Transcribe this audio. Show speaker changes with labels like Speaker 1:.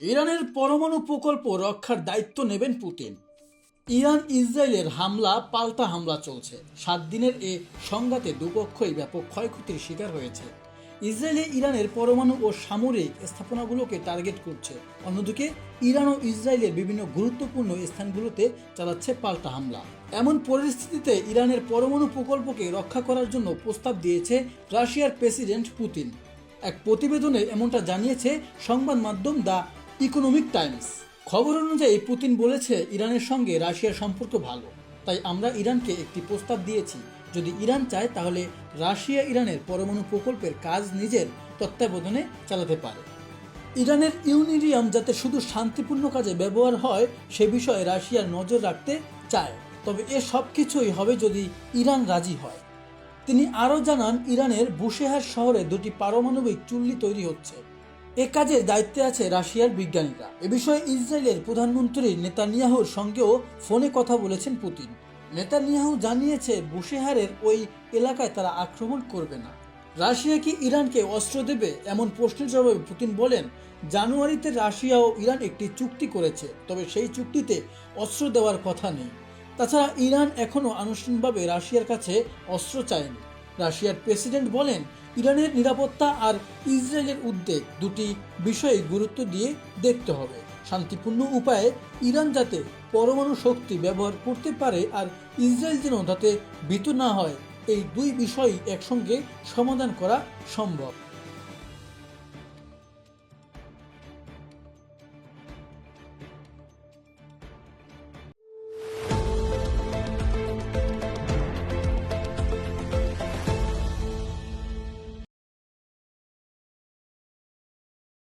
Speaker 1: ইরানের পরমাণু প্রকল্প রক্ষার দায়িত্ব নেবেন পুতিন। ইরান ইসরায়েলের হামলা, পাল্টা হামলা চলছে। সাত দিনের এ সংঘাতে দুপক্ষই ব্যাপক ক্ষয়ক্ষতির শিকার হয়েছে। ইসরায়েলে ইরানের পরমাণু ও সামরিক স্থাপনাগুলোকে টার্গেট করছে। অন্যদিকে, ইরান ও ইসরায়েলের বিভিন্ন গুরুত্বপূর্ণ স্থানগুলোতে চালাচ্ছে পাল্টা হামলা। এমন পরিস্থিতিতে ইরানের পরমাণু প্রকল্পকে রক্ষা করার জন্য প্রস্তাব দিয়েছে রাশিয়ার প্রেসিডেন্ট পুতিন। এক প্রতিবেদনে এমনটা জানিয়েছে সংবাদ মাধ্যম দ্য ইকোনমিক টাইমস খবর অনুযায়ী, পুতিন বলেছে, ইরানের সঙ্গে রাশিয়ার সম্পর্ক ভালো। তাই আমরা ইরানকে একটি প্রস্তাব দিয়েছি। যদি ইরান চায়, তাহলে রাশিয়া ইরানের পরমাণু প্রকল্পের কাজ নিজের তত্ত্বাবধানে চালাতে পারে। ইরানের ইউনিরিয়াম যাতে শুধু শান্তিপূর্ণ কাজে ব্যবহার হয়, সে বিষয়ে রাশিয়ার নজর রাখতে চায়। তবে এ সব কিছুই হবে যদি ইরান রাজি হয়। তিনি আরও জানান, ইরানের বুশেহার শহরে দুটি পারমাণবিক চুল্লি তৈরি হচ্ছে। এ কাজে দায়িত্বে আছে রাশিয়ার বিজ্ঞানীরা। এ বিষয়ে ইসরায়েলের প্রধানমন্ত্রী নেতানিয়াহুর সঙ্গেও ফোনে কথা বলেছেন পুতিন। নেতানিয়াহু জানিয়েছে, বুশেহারের ওই এলাকায় তারা আক্রমণ করবে না। রাশিয়া কি ইরানকে অস্ত্র দেবে? এমন প্রশ্নের জবাবে পুতিন বলেন, জানুয়ারিতে রাশিয়া ও ইরান একটি চুক্তি করেছে, তবে সেই চুক্তিতে অস্ত্র দেওয়ার কথা নেই। তাছাড়া ইরান এখনও আনুষ্ঠানিকভাবে রাশিয়ার কাছে অস্ত্র চায়নি। রাশিয়ার প্রেসিডেন্ট বলেন ইরানের নিরাপত্তা আর ইসরায়েলের উদ্বেগ দুটি বিষয়ে গুরুত্ব দিয়ে দেখতে হবে। শান্তিপূর্ণ উপায়ে ইরান যাতে পরমাণু শক্তি ব্যবহার করতে পারে আর ইসরায়েল যেন তাতে ভীত না হয়, এই দুই বিষয়ই একসঙ্গে সমাধান করা সম্ভব।